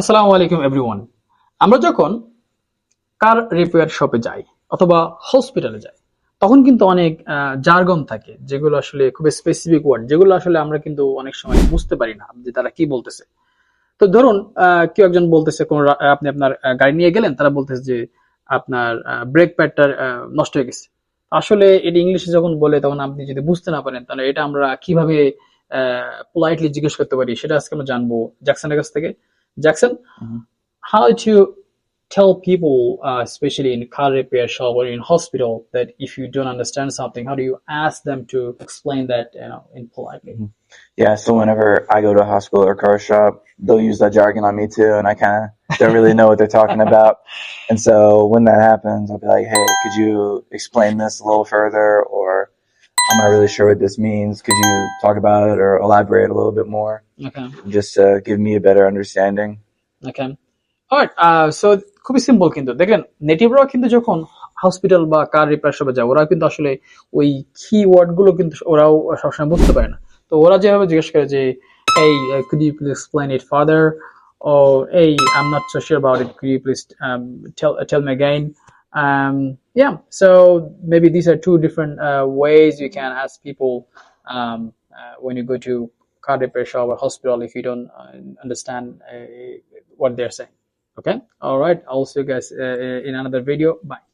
আসসালামু আলাইকুম এভরিওয়ান আমরা যখন কার রিপেয়ার শপে যাই অথবা হসপিটালে যাই, তখন কিন্তু অনেক জার্গন থাকে, যেগুলো আসলে খুব স্পেসিফিক ওয়ার্ড যেগুলো আসলে আমরা কিন্তু অনেক সময় বুঝতে পারি না যে তারা কি বলতেছে। তো ধরুন কেউ একজন বলতেছে, কোন আপনি আপনার গাড়ি নিয়ে গেলেন, তারা বলতেছে যে আপনার ব্রেক প্যাডটা নষ্ট হয়ে গেছে। আসলে এটা ইংলিশে যখন বলে, তখন আপনি যদি বুঝতে না পারেন, তাহলে এটা আমরা কীভাবে পোলাইটলি জিজ্ঞেস করতে পারি, সেটা আজকে আমরা জানব জ্যাকসনের কাছ থেকে। Jackson, mm-hmm. how to tell people, uh, especially in car repair shop or in hospital, that if you don't understand something, how do you ask them to explain that, you know, in politely? Mm-hmm. Yeah. So whenever I go to a hospital or car shop, they'll use that jargon on me too, and I kind of don't really know what they're talking about. And so when that happens, I'll be like, "Hey, could you explain this a little further?" Or I'm not really sure what this means. Could you talk about it or elaborate a little bit more, Okay, just to give me a better understanding? okay. Alright, uh, so খুবই simple কিন্তু দেখেন নেটিভরাও কিন্তু যখন hospital বা কার repair শপে যায় ওরা কিন্তু আসলে ওই কি ওয়ার্ডগুলো কিন্তু ওরাও সবসময় বুঝতে পারে না তো ওরা যেভাবে জিজ্ঞেস করে যে এই could you please explain it further or hey I'm not so sure about it could you please um, tell tell me again um, yeah so maybe these are two different uh, ways you can ask people um, uh, when you go to car repair shop or hospital if you don't uh, understand uh, what they're saying. Okay? All right. I'll see you guys uh, in another video. Bye